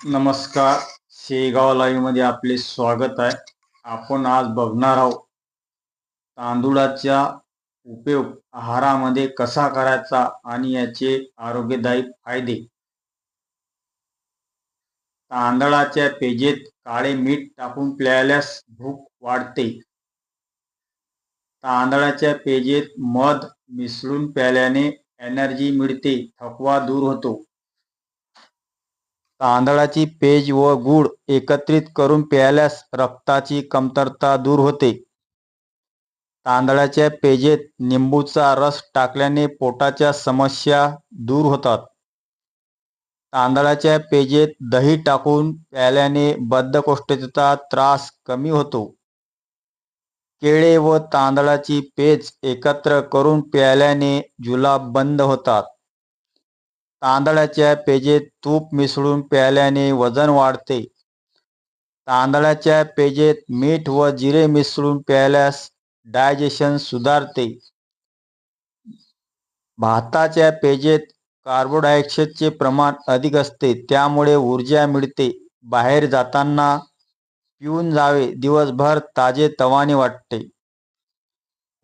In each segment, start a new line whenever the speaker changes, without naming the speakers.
नमस्कार. शेगाव लाईव्हमध्ये आपले स्वागत आहे. आपण आज बघणार आहोत तांदूळाचा उपयोग आहारामध्ये कसा करायचा आणि याचे आरोग्यदायी फायदे. तांदळाच्या पेजेत काळे मीठ टाकून प्यायल्यास भूक वाढते. तांदळाच्या पेजेत मध मिसळून प्यायल्याने एनर्जी मिळते थकवा दूर होतो. तांदळाची पेज व गूळ एकत्रित करून प्यायल्यास रक्ताची कमतरता दूर होते. तांदळाच्या पेजेत निंबूचा रस टाकल्याने पोटाच्या समस्या दूर होतात. तांदळाच्या पेजेत दही टाकून प्यायल्याने बद्धकोष्ठतेचा त्रास कमी होतो. केळे व तांदळाची पेज एकत्र करून प्यायल्याने जुलाब बंद होतात. तांदळाच्या पेजेत तूप मिसळून प्यायल्याने वजन वाढते. तांदळाच्या पेजेत मीठ व जिरे मिसळून प्यायल्यास डायजेशन सुधारते. भाताच्या पेजेत कार्बोडायऑक्साईडचे प्रमाण अधिक असते त्यामुळे ऊर्जा मिळते. बाहेर जाताना पिऊन जावे दिवसभर ताजे तवाने वाटते.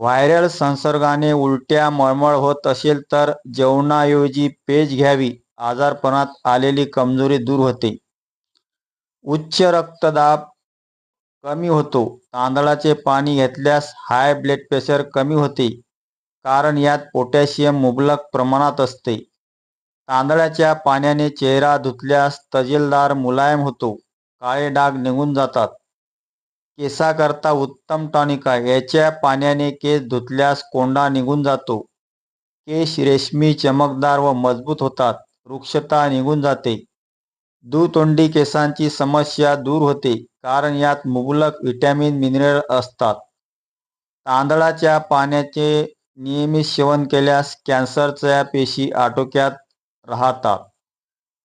व्हायरल संसर्गाने उलट्या मळमळ होत असेल तर जेवणाऐवजी पेज घ्यावी. आजारपणात आलेली कमजोरी दूर होते. उच्च रक्तदाब कमी होतो. तांदळाचे पाणी घेतल्यास हाय ब्लड प्रेशर कमी होते. कारण यात पोटॅशियम मुबलक प्रमाणात असते. तांदळाच्या पाण्याने चेहरा धुतल्यास तजेलदार मुलायम होतो. काळे डाग निघून जातात. केसाकरता उत्तम टॉनिक आहे. याच्या पाण्याने केस धुतल्यास कोंडा निघून जातो. केस रेशमी चमकदार व मजबूत होतात. वृक्षता निघून जाते. दुतोंडी केसांची समस्या दूर होते कारण यात मुबलक व्हिटॅमिन मिनरल असतात. तांदळाच्या पाण्याचे नियमित सेवन केल्यास कॅन्सरच्या पेशी आटोक्यात राहतात.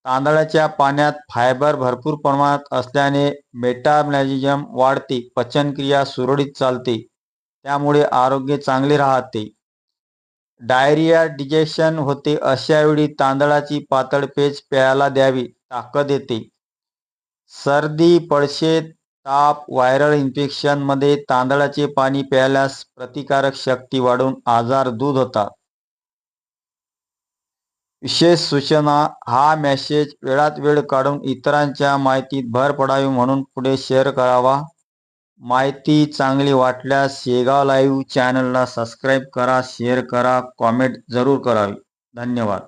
तांदळाच्या पाण्यात फायबर भरपूर प्रमाणात असल्याने मेटाबॉलिझम वाढते पचनक्रिया सुरळीत चालते त्यामुळे आरोग्य चांगले राहते. डायरिया डिजेशन होते अशावेळी तांदळाची पातळ पेज प्यायला द्यावी ताकद येते. सर्दी पडशे ताप व्हायरल इन्फेक्शनमध्ये तांदळाचे पाणी प्यायल्यास प्रतिकारक शक्ती वाढून आजार दूर होतात. विशेष सूचना हा मेसेज वेळात वेळ काढून इतरांच्या माहितीत भर पडावी म्हणून पुढे शेअर करावा. माहिती चांगली वाटल्यास शेगाव लाईव्ह चॅनलला सबस्क्राईब करा शेअर करा कॉमेंट जरूर करावी. धन्यवाद.